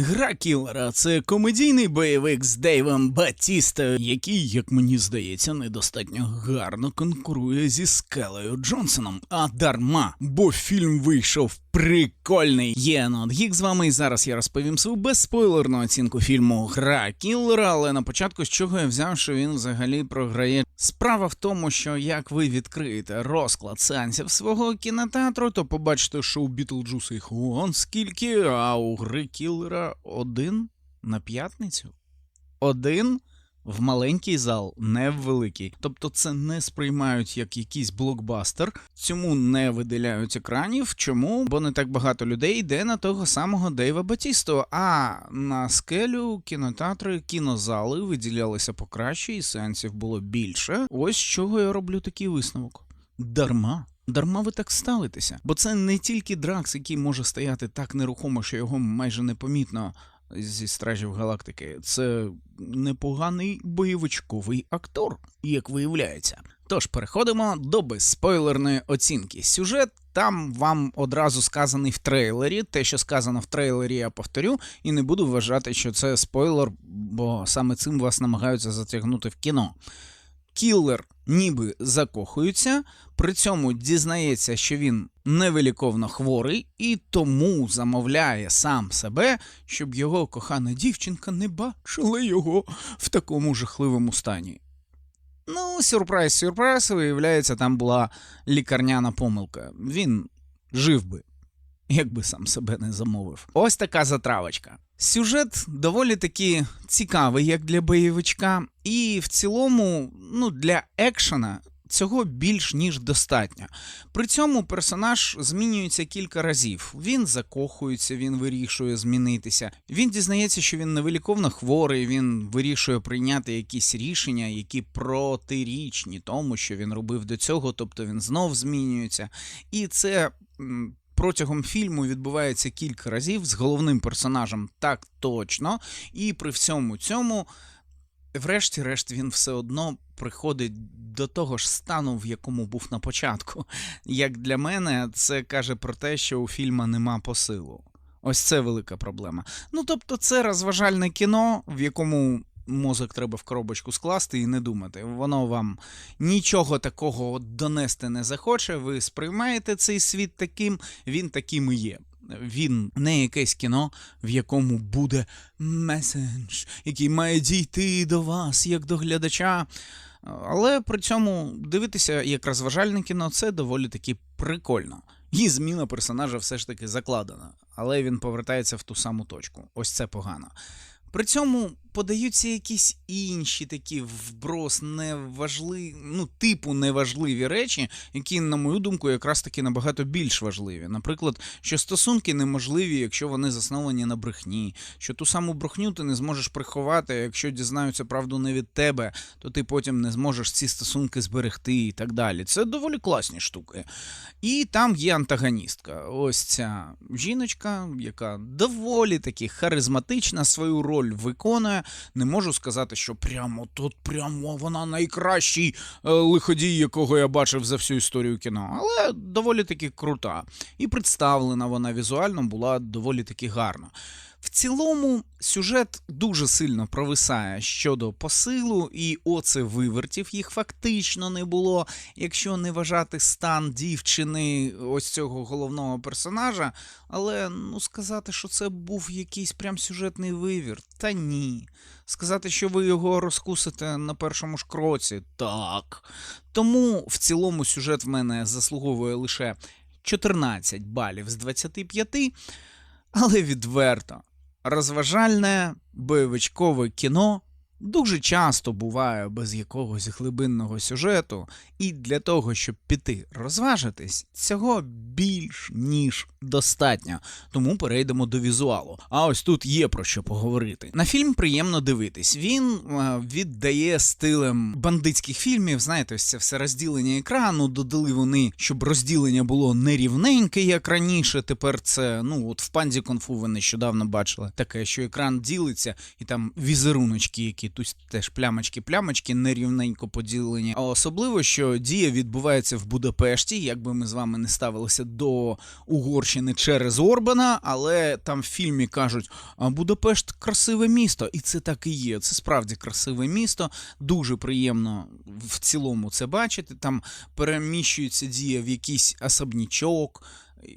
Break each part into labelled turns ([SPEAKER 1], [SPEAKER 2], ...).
[SPEAKER 1] Гра кілера це комедійний бойовик з Дейвом Батістою, який, як мені здається, недостатньо гарно конкурує зі Скелею Джонсоном. А дарма, бо фільм вийшов прикольний. Є Нотгік з вами, і зараз я розповім свою безспойлерну оцінку фільму Гра кілера. Але на початку з чого я взяв, що він взагалі програє. Справа в тому, що як ви відкриєте розклад сеансів свого кінотеатру, то побачите, що у Бітлджуса їх вон скільки, а у гри кілера один на п'ятницю. Один в маленький зал, не в великий. Тобто це не сприймають як якийсь блокбастер, цьому не виділяють екранів. Чому? Бо не так багато людей йде на того самого Дейва Батісту. А на скелю кінотеатри, кінозали виділялися покраще, і сеансів було більше. Ось чого я роблю такий висновок. Дарма. Дарма ви так ставитеся, бо це не тільки Дракс, який може стояти так нерухомо, що його майже непомітно зі стражів галактики. Це непоганий бойовичковий актор, як виявляється. Тож переходимо до безспойлерної оцінки. Сюжет там вам одразу сказаний в трейлері. Те, що сказано в трейлері, я повторю, і не буду вважати, що це спойлер, бо саме цим вас намагаються затягнути в кіно. Кіллер ніби закохується, при цьому дізнається, що він невиліковно хворий, і тому замовляє сам себе, щоб його кохана дівчинка не бачила його в такому жахливому стані. Ну, сюрприз, сюрприз, виявляється, там була лікарняна помилка. Він жив би, якби сам себе не замовив. Ось така затравочка. Сюжет доволі таки цікавий, як для бойовичка, і в цілому, ну, для екшена цього більш ніж достатньо. При цьому персонаж змінюється кілька разів. Він закохується, він вирішує змінитися. Він дізнається, що він невиліковно хворий, він вирішує прийняти якісь рішення, які протирічні тому, що він робив до цього, тобто він знов змінюється. І це. Протягом фільму відбувається кілька разів з головним персонажем так точно, і при всьому цьому, врешті-решт, він все одно приходить до того ж стану, в якому був на початку. Як для мене, це каже про те, що у фільма нема посилу. Ось це велика проблема. Ну тобто, це розважальне кіно, в якому мозок треба в коробочку скласти і не думати. Воно вам нічого такого донести не захоче. Ви сприймаєте цей світ таким, він таким і є. Він не якесь кіно, в якому буде месендж, який має дійти до вас як до глядача. Але при цьому дивитися як розважальне кіно це доволі таки прикольно. І зміна персонажа все ж таки закладена, але він повертається в ту саму точку. Ось це погано. При цьому подаються якісь інші такі вброс неважливі, ну, типу неважливі речі, які, на мою думку, якраз таки набагато більш важливі. Наприклад, що стосунки неможливі, якщо вони засновані на брехні, що ту саму брехню ти не зможеш приховати, якщо дізнаються правду не від тебе, то ти потім не зможеш ці стосунки зберегти і так далі. Це доволі класні штуки. І там є антагоністка. Ось ця жіночка, яка доволі таки харизматична, свою роль виконує. Не можу сказати, що прямо тут, прямо вона найкращий е, лиходій, якого я бачив за всю історію кіно, але доволі таки крута. І представлена вона візуально була доволі таки гарно. В цілому сюжет дуже сильно провисає щодо посилу, і оце вивертів їх фактично не було. Якщо не вважати стан дівчини ось цього головного персонажа, але ну сказати, що це був якийсь прям сюжетний вивір, та ні. Сказати, що ви його розкусите на першому ж кроці, так. Тому в цілому сюжет в мене заслуговує лише 14 балів з 25, але відверто. Розважальне бойовичкове кіно дуже часто буває без якогось глибинного сюжету, і для того, щоб піти розважитись, цього більш ніж достатньо. Тому перейдемо до візуалу. А ось тут є про що поговорити. На фільм приємно дивитись. Він е, віддає стилем бандитських фільмів. Знаєте, ось це все розділення екрану. Додали вони, щоб розділення було нерівненьке, як раніше. Тепер це ну от в панзі конфу ви нещодавно бачили таке, що екран ділиться, і там візеруночки, які плямочки, тут теж плямочки, плямочки нерівненько поділені. А особливо, що дія відбувається в Будапешті, якби ми з вами не ставилися до Угорщини через Орбана, але там в фільмі кажуть, а Будапешт красиве місто, і це так і є. Це справді красиве місто. Дуже приємно в цілому це бачити. Там переміщується дія в якийсь особнячок,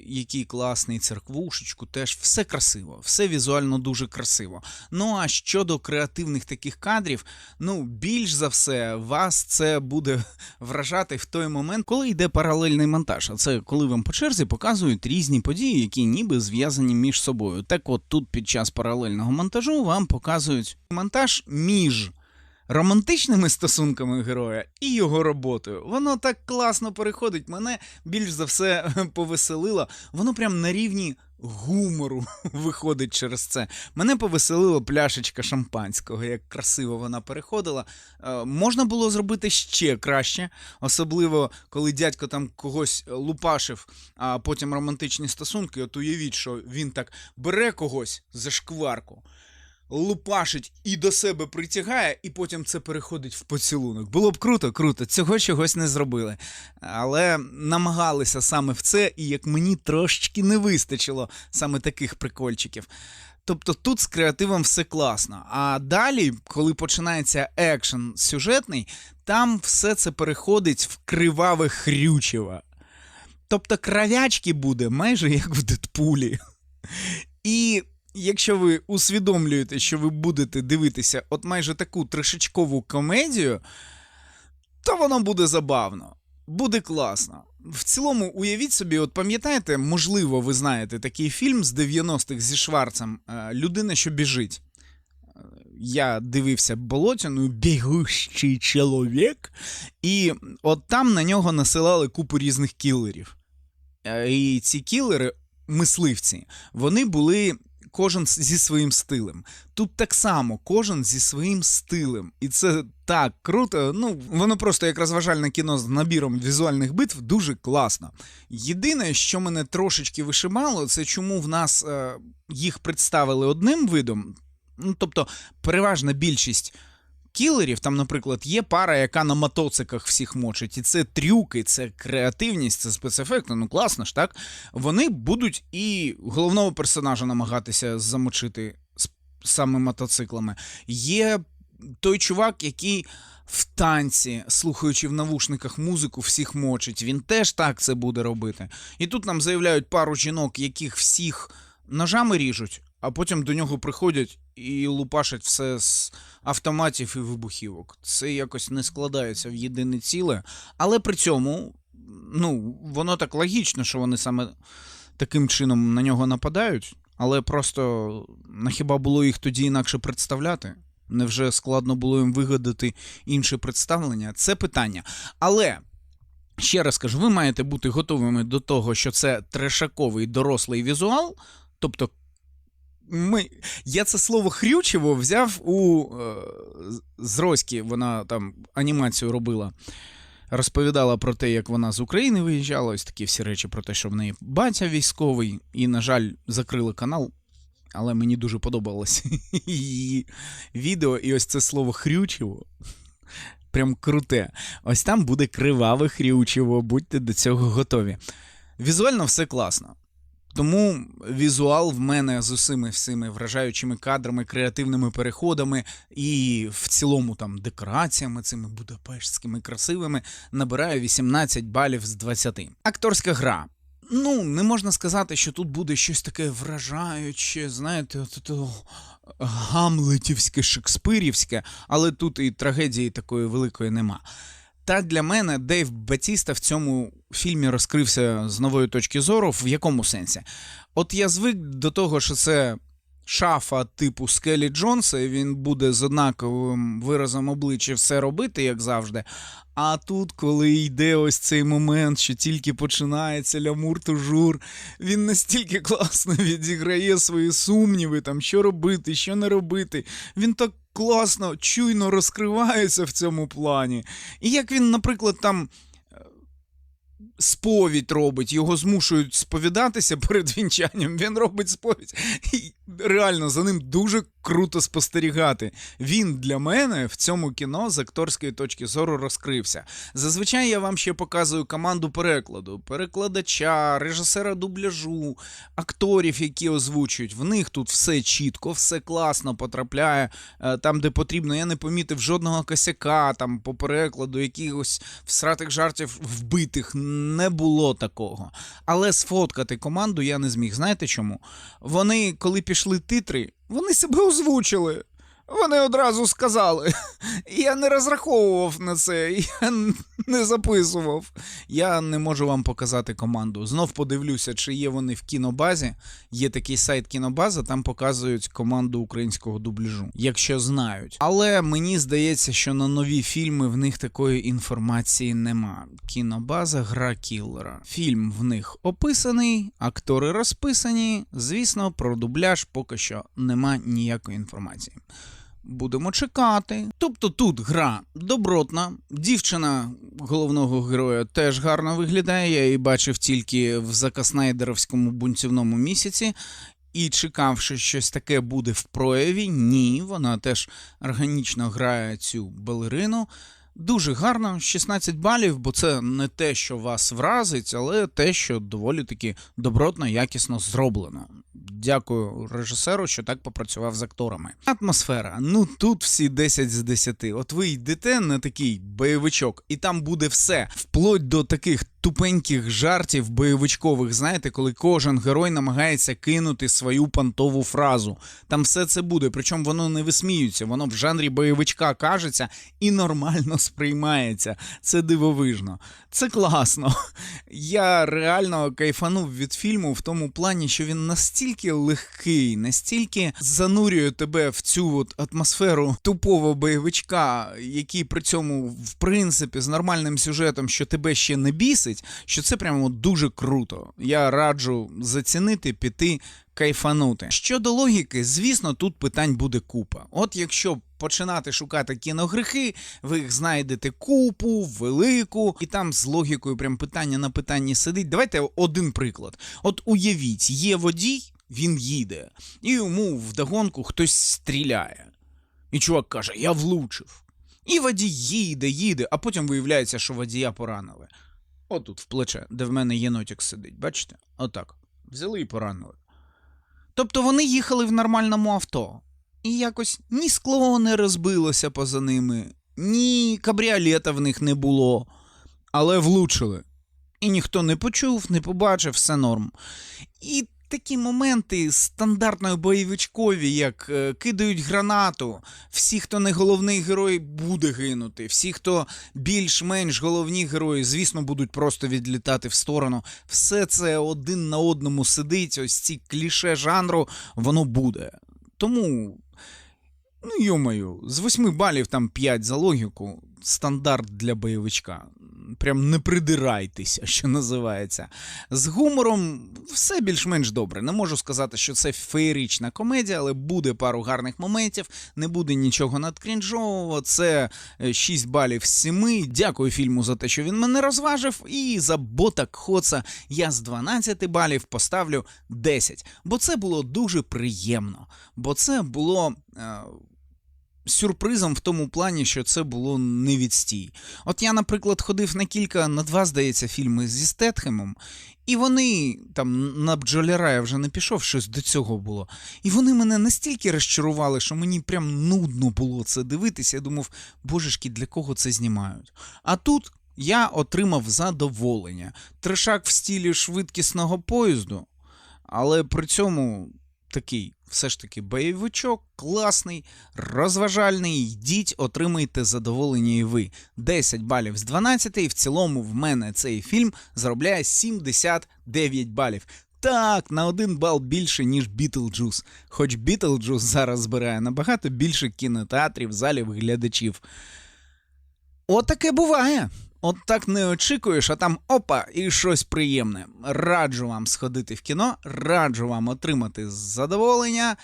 [SPEAKER 1] який класний церквушечку, теж все красиво, все візуально дуже красиво. Ну а щодо креативних таких кадрів, ну більш за все, вас це буде вражати в той момент, коли йде паралельний монтаж. А це коли вам по черзі показують різні події, які ніби зв'язані між собою. Так от тут під час паралельного монтажу вам показують монтаж між романтичними стосунками героя і його роботою. Воно так класно переходить. Мене більш за все повеселило. Воно прям на рівні гумору виходить через це. Мене повеселила пляшечка шампанського, як красиво вона переходила. Е, можна було зробити ще краще, особливо коли дядько там когось лупашив, а потім романтичні стосунки. От уявіть, що він так бере когось за шкварку лупашить і до себе притягає, і потім це переходить в поцілунок. Було б круто, круто. Цього чогось не зробили. Але намагалися саме в це, і як мені трошечки не вистачило саме таких прикольчиків. Тобто тут з креативом все класно. А далі, коли починається екшен сюжетний, там все це переходить в криваве хрючево. Тобто кравячки буде майже як в Дедпулі. І якщо ви усвідомлюєте, що ви будете дивитися от майже таку трешечкову комедію, то воно буде забавно. Буде класно. В цілому, уявіть собі, от пам'ятаєте, можливо, ви знаєте такий фільм з 90-х зі Шварцем е, Людина, що біжить. Е, Я дивився Болотяну бігущий чоловік, і от там на нього насилали купу різних кілерів. Е, І ці кілери, мисливці, вони були кожен зі своїм стилем. Тут так само кожен зі своїм стилем. І це так круто. Ну, воно просто як розважальне кіно з набіром візуальних битв дуже класно. Єдине, що мене трошечки вишимало, це чому в нас е, їх представили одним видом. Ну, тобто, переважна більшість кілерів, там, наприклад, є пара, яка на мотоциклах всіх мочить, і це трюки, це креативність, це спецефекти. Ну класно ж, так? Вони будуть і головного персонажа намагатися замочити саме мотоциклами. Є той чувак, який. В танці, слухаючи в навушниках музику, всіх мочить. Він теж так це буде робити. І тут нам заявляють пару жінок, яких всіх ножами ріжуть, а потім до нього приходять і лупашать все з автоматів і вибухівок. Це якось не складається в єдине ціле. Але при цьому, ну, воно так логічно, що вони саме таким чином на нього нападають. Але просто на хіба було їх тоді інакше представляти? Невже складно було їм вигадати інше представлення? Це питання. Але. Ще раз кажу, ви маєте бути готовими до того, що це трешаковий дорослий візуал. Тобто, ми... я це слово хрючево взяв у е... з Роськи, вона там анімацію робила. Розповідала про те, як вона з України виїжджала, ось такі всі речі про те, що в неї батя військовий, і, на жаль, закрили канал. Але мені дуже подобалось її відео, і ось це слово хрючево. Прям круте. Ось там буде криваве хрючево, будьте до цього готові. Візуально все класно. Тому візуал в мене з усіми всіми вражаючими кадрами, креативними переходами і в цілому там декораціями цими будапештськими красивими набирає 18 балів з 20. Акторська гра. Ну, не можна сказати, що тут буде щось таке вражаюче, знаєте, от, гамлетівське, шекспирівське, але тут і трагедії такої великої нема. Та для мене Дейв Батіста в цьому фільмі розкрився з нової точки зору. В якому сенсі? От я звик до того, що це шафа типу Скелі Джонса, і він буде з однаковим виразом обличчя все робити, як завжди. А тут, коли йде ось цей момент, що тільки починається лямур тужур, він настільки класно відіграє свої сумніви, там, що робити, що не робити. Він так класно, чуйно розкривається в цьому плані. І як він, наприклад, там. е, Сповідь робить, його змушують сповідатися перед вінчанням. Він робить сповідь. І реально за ним дуже круто спостерігати. Він для мене в цьому кіно з акторської точки зору розкрився. Зазвичай я вам ще показую команду перекладу, перекладача, режисера дубляжу, акторів, які озвучують. В них тут все чітко, все класно потрапляє е, там, де потрібно. Я не помітив жодного косяка там по перекладу, якихось всратих жартів вбитих. Не було такого. Але сфоткати команду я не зміг. Знаєте чому? Вони, коли пішли титри, вони себе озвучили. Вони одразу сказали. Я не розраховував на це, я не записував. Я не можу вам показати команду. Знов подивлюся, чи є вони в кінобазі. Є такий сайт кінобаза, там показують команду українського дубляжу, якщо знають. Але мені здається, що на нові фільми в них такої інформації нема. Кінобаза гра кіллера. Фільм в них описаний, актори розписані. Звісно, про дубляж поки що нема ніякої інформації. Будемо чекати. Тобто тут гра добротна, дівчина головного героя теж гарно виглядає. Я її бачив тільки в закаснайдеровському бунтівному місяці. І чекав, що щось таке буде в прояві. Ні, вона теж органічно грає цю балерину. Дуже гарно, 16 балів, бо це не те, що вас вразить, але те, що доволі таки добротно, якісно зроблено. Дякую режисеру, що так попрацював з акторами. Атмосфера. Ну тут всі 10 з 10. От ви йдете на такий бойовичок, і там буде все, вплоть до таких тупеньких жартів бойовичкових. Знаєте, коли кожен герой намагається кинути свою пантову фразу. Там все це буде, причому воно не висміюється, воно в жанрі бойовичка кажеться і нормально сприймається. Це дивовижно. Це класно. Я реально кайфанув від фільму в тому плані, що він настільки легкий, настільки занурює тебе в цю от атмосферу тупого бойовичка, який при цьому, в принципі, з нормальним сюжетом, що тебе ще не бісить, що це прямо дуже круто. Я раджу зацінити, піти. Кайфанути. Щодо логіки, звісно, тут питань буде купа. От якщо починати шукати кіногрехи, ви їх знайдете купу, велику, і там з логікою прям питання на питанні сидить. Давайте один приклад. От уявіть, є водій, він їде, і йому вдогонку хтось стріляє. І чувак каже: Я влучив. І водій їде, їде, а потім виявляється, що водія поранили. Отут в плече, де в мене єнотик сидить, бачите? Отак. Взяли і поранили. Тобто вони їхали в нормальному авто. І якось ні скло не розбилося поза ними, ні кабріолета в них не було, але влучили. І ніхто не почув, не побачив, все норм. І такі моменти стандартної бойовичкові, як е, кидають гранату, всі, хто не головний герой, буде гинути. Всі, хто більш-менш головні герої, звісно, будуть просто відлітати в сторону. Все це один на одному сидить, ось ці кліше жанру, воно буде. Тому. Ну, йомаю, з 8 балів там 5 за логіку. Стандарт для бойовичка. Прям не придирайтеся, що називається. З гумором все більш-менш добре. Не можу сказати, що це феєрична комедія, але буде пару гарних моментів, не буде нічого надкрінжового. Це е, 6 балів з 7. Дякую фільму за те, що він мене розважив. І за бота Хоца я з 12 балів поставлю 10. Бо це було дуже приємно. Бо це було. Е, сюрпризом в тому плані, що це було не відстій. От я, наприклад, ходив на кілька, на два, здається, фільми зі Стетхемом, і вони там на бджоляра я вже не пішов, щось до цього було. І вони мене настільки розчарували, що мені прям нудно було це дивитися. Я думав, божешки, для кого це знімають? А тут. Я отримав задоволення. Трешак в стілі швидкісного поїзду, але при цьому такий все ж таки бойовичок, класний, розважальний. Йдіть, отримайте задоволення і ви. 10 балів з 12, і в цілому в мене цей фільм заробляє 79 балів. Так, на один бал більше, ніж Бітлджус. Хоч Бітлджус зараз збирає набагато більше кінотеатрів, залів глядачів. Отаке буває. От так не очікуєш, а там опа, і щось приємне. Раджу вам сходити в кіно, раджу вам отримати задоволення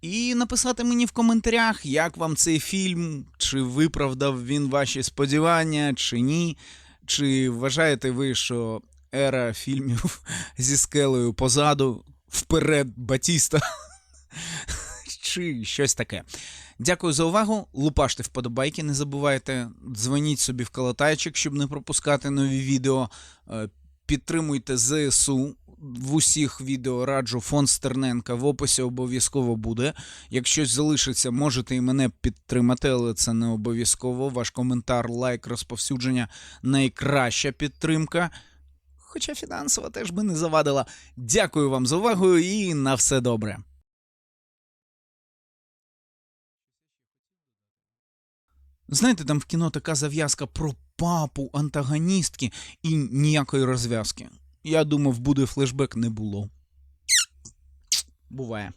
[SPEAKER 1] і написати мені в коментарях, як вам цей фільм, чи виправдав він ваші сподівання, чи ні. Чи вважаєте ви, що ера фільмів зі скелею позаду вперед Батіста? чи щось таке. Дякую за увагу. Лупаште вподобайки, не забувайте. Дзвоніть собі в колотайчик, щоб не пропускати нові відео. Е, Підтримуйте ЗСУ. В усіх відео раджу фонд Стерненка в описі обов'язково буде. Якщо щось залишиться, можете і мене підтримати, але це не обов'язково. Ваш коментар, лайк, розповсюдження найкраща підтримка. Хоча фінансово теж би не завадила. Дякую вам за увагу і на все добре. Знаєте, там в кіно така зав'язка про папу антагоністки і ніякої розв'язки. Я думав, буде флешбек, не було. Буває.